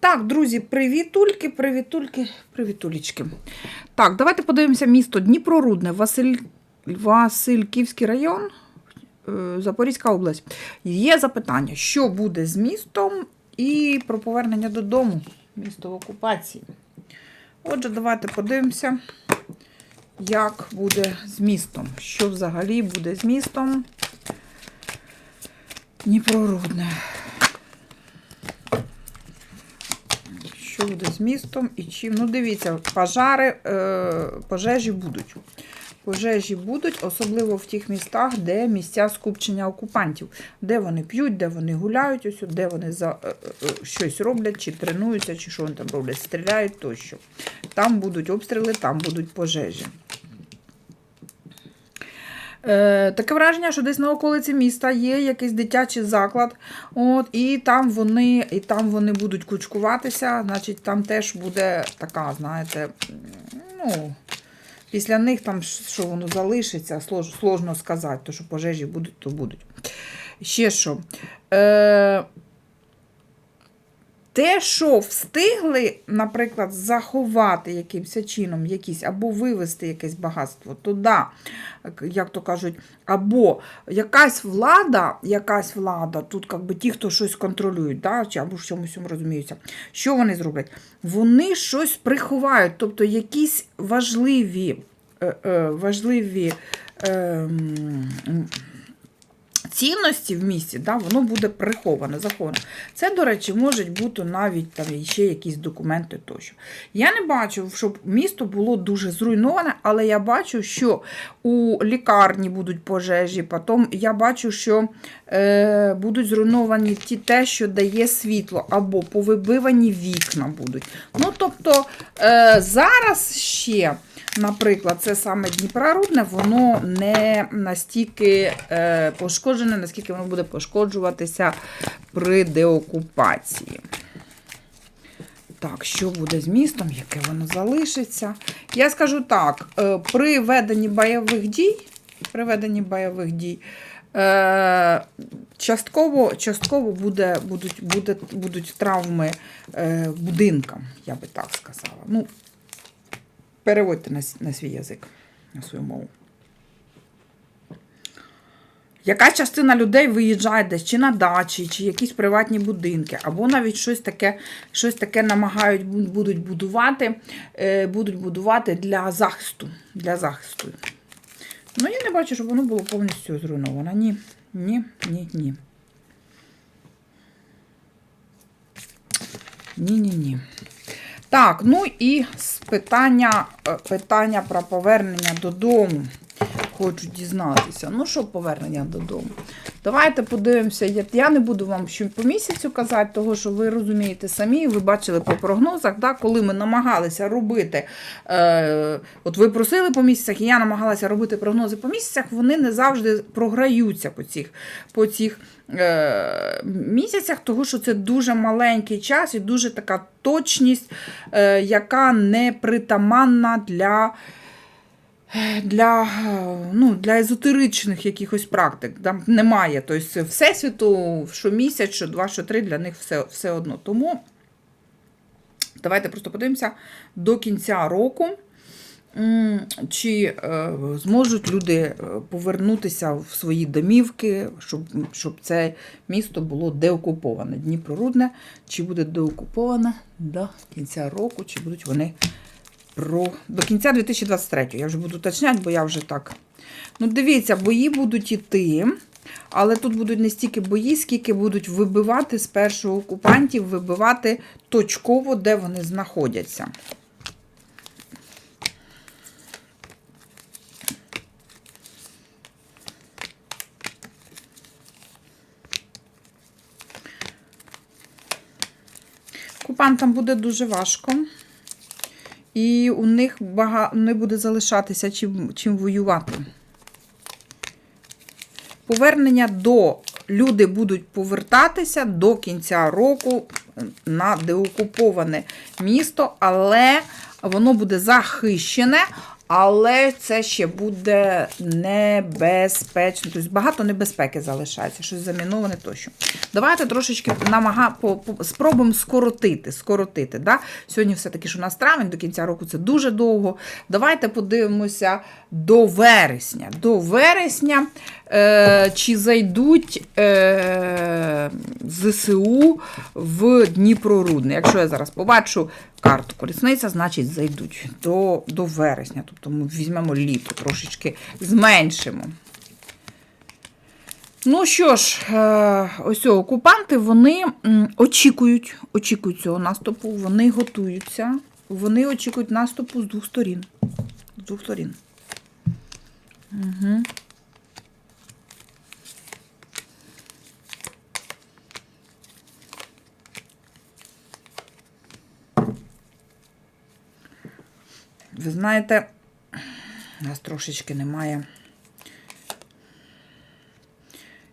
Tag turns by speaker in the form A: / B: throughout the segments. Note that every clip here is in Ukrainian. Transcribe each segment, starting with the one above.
A: Так, друзі, привітульки, привітульки, привітулечки. Так, давайте подивимося місто Дніпрорудне, Василь... Васильківський район, е, Запорізька область. Є запитання, що буде з містом і про повернення додому, місто в окупації. Отже, давайте подивимося, як буде з містом. Що взагалі буде з містом Дніпрорудне. Що буде з містом і чим? Ну, дивіться, пожари, е, пожежі будуть. Пожежі будуть, особливо в тих містах, де місця скупчення окупантів, де вони п'ють, де вони гуляють, ось, де вони за, е, е, щось роблять, чи тренуються, чи що вони там роблять, стріляють тощо. Там будуть обстріли, там будуть пожежі. Е, таке враження, що десь на околиці міста є якийсь дитячий заклад, от, і там вони, і там вони будуть кучкуватися, значить, там теж буде така, знаєте, ну, після них там, що воно залишиться, слож, сложно сказати, то що пожежі будуть, то будуть. Ще що. Е, те, що встигли, наприклад, заховати якимось чином якісь, або вивести якесь багатство, то да, як то кажуть, або якась влада, якась влада, тут як би ті, хто щось контролюють, да, чи або в чомусь розуміються, що вони зроблять? Вони щось приховають, тобто якісь важливі, е, е. Е, м, цінності в місті, да, воно буде приховане, заховане. Це, до речі, можуть бути навіть там ще якісь документи тощо. Я не бачу, щоб місто було дуже зруйноване, але я бачу, що у лікарні будуть пожежі, потім я бачу, що е, будуть зруйновані ті те, що дає світло, або повибивані вікна будуть. Ну, тобто е, зараз ще. Наприклад, це саме Дніпрорудне, воно не настільки е, пошкоджене, наскільки воно буде пошкоджуватися при деокупації. Так, що буде з містом, яке воно залишиться? Я скажу так: е, при веденні бойових дій, при веденні бойових дій, е, частково, частково буде, будуть, буде, будуть травми будинкам, я би так сказала. Ну, Переводьте на, на свій язик, на свою мову. Яка частина людей виїжджає десь чи на дачі, чи якісь приватні будинки, або навіть щось таке, щось таке намагають будуть будувати, е, будуть будувати для захисту. Для захисту. Ну, я не бачу, щоб воно було повністю зруйновано. Ні, ні, ні, ні. Ні, ні, ні. Так, ну і питання, е, питання про повернення додому. Хочу дізнатися. Ну, що повернення додому? Давайте подивимося. Я, не буду вам що по місяцю казати, того що ви розумієте самі, ви бачили по прогнозах, да, коли ми намагалися робити. Е, от ви просили по місяцях, і я намагалася робити прогнози по місяцях, вони не завжди програються по цих, по цих е, місяцях, тому що це дуже маленький час і дуже така точність, е, яка не притаманна для. Для, ну, для езотеричних якихось практик там немає. Тобто Всесвіту, що місяць, що два, що три, для них все, все одно. Тому давайте просто подивимося до кінця року, чи е, зможуть люди е, повернутися в свої домівки, щоб, щоб це місто було деокуповане. Дніпрорудне, чи буде деокуповане до кінця року, чи будуть вони про до кінця 2023. Я вже буду уточняти, бо я вже так. Ну, дивіться, бої будуть іти, але тут будуть не стільки бої, скільки будуть вибивати спершу окупантів, вибивати точково, де вони знаходяться. Окупантам буде дуже важко. І у них бага... не буде залишатися чим, чим воювати. Повернення до люди будуть повертатися до кінця року на деокуповане місто, але воно буде захищене, Але це ще буде небезпечно. Тобто багато небезпеки залишається, щось заміноване тощо. Давайте трошечки намага... по, по, спробуємо скоротити. скоротити да? Сьогодні все-таки ж у нас травень, до кінця року це дуже довго. Давайте подивимося до вересня. До вересня е, чи зайдуть е, ЗСУ в Дніпрорудне. Якщо я зараз побачу карту колісниця, значить зайдуть до, до вересня. Тобто ми візьмемо літо, трошечки зменшимо. Ну що ж, е, ось окупанти вони очікують, очікують цього наступу, вони готуються, вони очікують наступу з двох сторін. З двох сторін. Угу. Ви знаєте, у нас трошечки немає.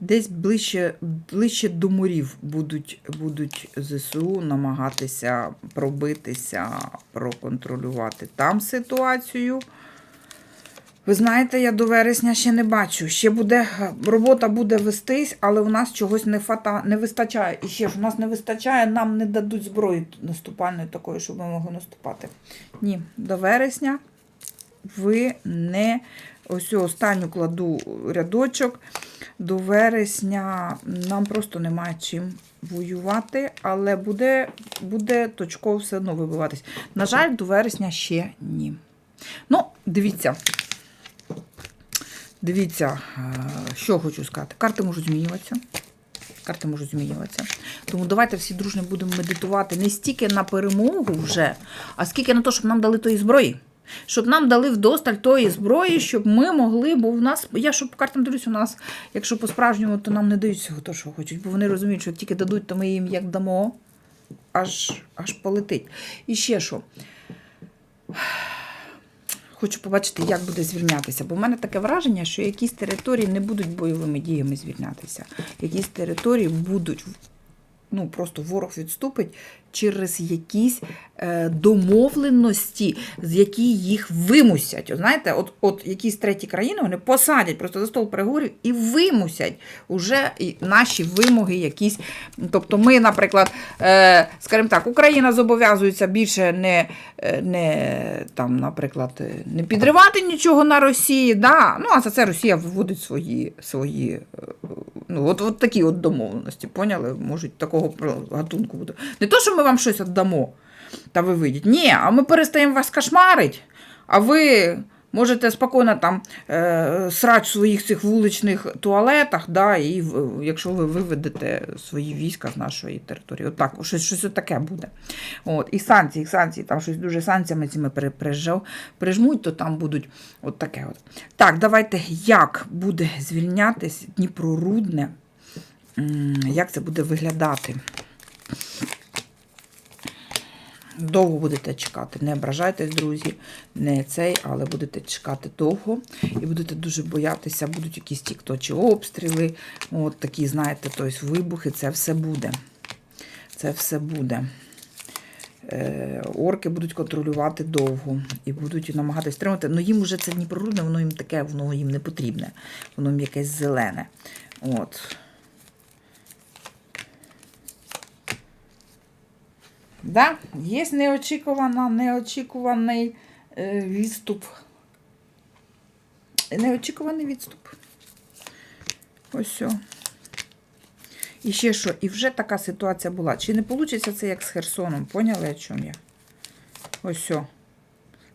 A: Десь ближче, ближче до морів будуть, будуть ЗСУ намагатися пробитися, проконтролювати там ситуацію. Ви знаєте, я до вересня ще не бачу. Ще буде робота буде вестись, але у нас чогось не фата, не вистачає. І ще ж у нас не вистачає, нам не дадуть зброї наступальної такої, щоб ми могли наступати. Ні, до вересня ви не ось останню кладу рядочок. До вересня нам просто немає чим воювати, але буде, буде точково все одно вибиватись. На жаль, до вересня ще ні. Ну, дивіться. Дивіться, е, що хочу сказати. Карти можуть змінюватися. Карти можуть змінюватися. Тому давайте всі дружно будемо медитувати не стільки на перемогу вже, а скільки на те, щоб нам дали тої зброї. Щоб нам дали вдосталь тої зброї, щоб ми могли, бо в нас, я що по картам дивлюсь, у нас, якщо по-справжньому, то нам не дають всього того, що хочуть, бо вони розуміють, що як тільки дадуть, то ми їм як дамо, аж, аж полетить. І ще що. Хочу побачити, як буде звільнятися. Бо в мене таке враження, що якісь території не будуть бойовими діями звільнятися. Якісь території будуть, ну просто ворог відступить через якісь е, домовленості, з які їх вимусять. От, знаєте, от, от якісь треті країни вони посадять просто за стол переговорів і вимусять уже наші вимоги якісь. Тобто ми, наприклад, е, скажімо так, Україна зобов'язується більше не, е, не там, наприклад, не підривати нічого на Росії. Да? Ну, а за це Росія виводить свої, свої ну, от, от такі от домовленості, поняли? Можуть такого гатунку бути. Не то, що ми вам щось віддамо, та ви вийдіть. Ні, а ми перестаємо вас кошмарить, а ви можете спокійно там е, срати в своїх цих вуличних туалетах, да, і якщо ви виведете свої війська з нашої території. От так, щось, щось таке буде. От, і санкції, санкції, там щось дуже санкціями цими прижмуть, то там будуть от таке. От. Так, давайте, як буде звільнятись Дніпрорудне, як це буде виглядати? Довго будете чекати. Не ображайтесь, друзі, не цей, але будете чекати довго і будете дуже боятися, будуть якісь ті, хто чи обстріли, от такі, знаєте, тобто вибухи, це все буде. Це все буде. Е, Орки будуть контролювати довго і будуть намагатися стримати. Ну їм вже це Дніпрорудне, воно їм таке, воно їм не потрібне. Воно їм якесь зелене. От. Да, є неочікувана, неочікуваний е, відступ. Неочікуваний відступ. Ось. І ще що, і вже така ситуація була. Чи не вийде це як з Херсоном? Поняли, о чому я? Ось все.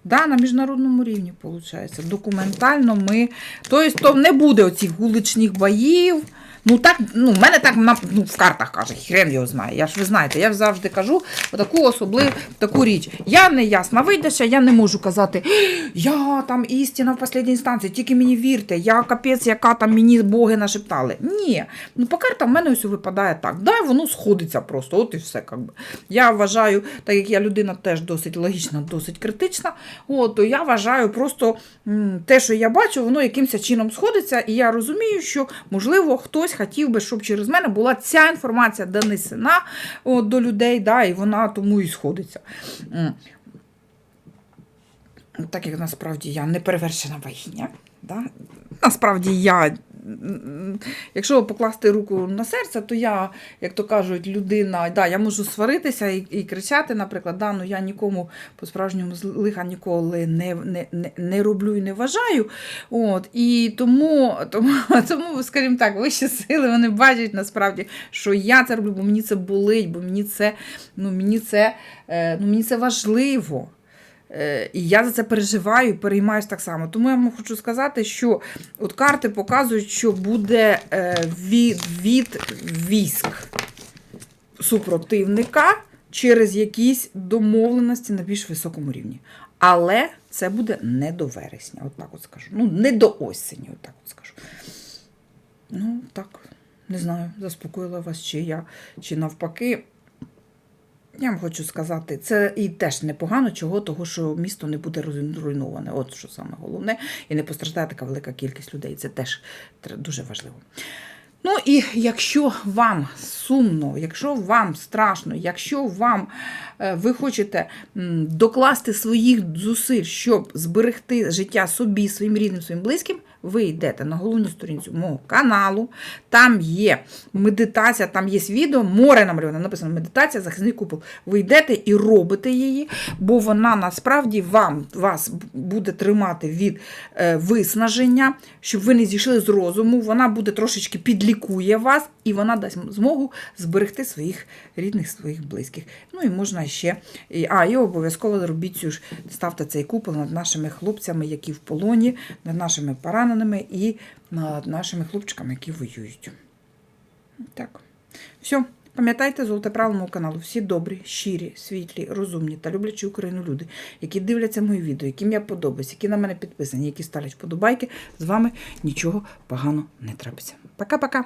A: Да, на міжнародному рівні виходить. Документально ми. Тобто, то не буде оцих вуличних боїв. Ну, так, ну, в мене так ну, в картах каже, хрен його знає. Я ж ви знаєте, я завжди кажу таку особливу таку річ. Я не ясна видача, я не можу казати, я там істина в останній інстанції, тільки мені вірте, я капець, яка там мені боги нашептали. Ні. Ну, по картам в мене ось випадає так. Да, воно сходиться просто, от і все. Как би. Я вважаю, так як я людина теж досить логічна, досить критична, от, то я вважаю просто те, що я бачу, воно якимось чином сходиться, і я розумію, що, можливо, хтось хотів би, щоб через мене була ця інформація донесена от, до людей, да, і вона тому і сходиться. Так як насправді я не перевершена вагіня. Да? Насправді я, якщо покласти руку на серце, то я, як то кажуть, людина, да, я можу сваритися і, і кричати, наприклад, да, ну я нікому по-справжньому лиха ніколи не, не, не, не роблю і не вважаю. От, і тому, тому, тому, скажімо так, вищі сили вони бачать насправді, що я це роблю, бо мені це болить, бо мені це, ну, мені це, е, ну, мені це важливо. Е, І я за це переживаю і переймаюсь так само. Тому я вам хочу сказати, що от карти показують, що буде е, від, від військ супротивника через якісь домовленості на більш високому рівні. Але це буде не до вересня, от так от скажу. Ну, не до осені, от так от скажу. Ну, так, не знаю, заспокоїла вас, чи я, чи навпаки. Я вам хочу сказати, це і теж непогано, чого, того, що місто не буде руйноване. От що саме головне, і не постраждає така велика кількість людей. Це теж дуже важливо. Ну і якщо вам сумно, якщо вам страшно, якщо вам ви хочете докласти своїх зусиль, щоб зберегти життя собі, своїм рідним, своїм близьким, ви йдете на головну сторінцю мого каналу. Там є медитація, там є відео, море намальоване, написано медитація, захисний купол. Ви йдете і робите її, бо вона насправді вам вас буде тримати від е, виснаження, щоб ви не зійшли з розуму. Вона буде трошечки підлікує вас, і вона дасть змогу зберегти своїх рідних, своїх близьких. Ну і можна ще. А, і обов'язково робіть цю ж, ставте цей купол над нашими хлопцями, які в полоні, над нашими пораненими і над нашими хлопчиками, які воюють. Так. Все. Пам'ятайте золоте правило мого каналу. Всі добрі, щирі, світлі, розумні та люблячі Україну люди, які дивляться мої відео, яким я подобаюсь, які на мене підписані, які ставлять вподобайки, з вами нічого поганого не трапиться. Пока-пока!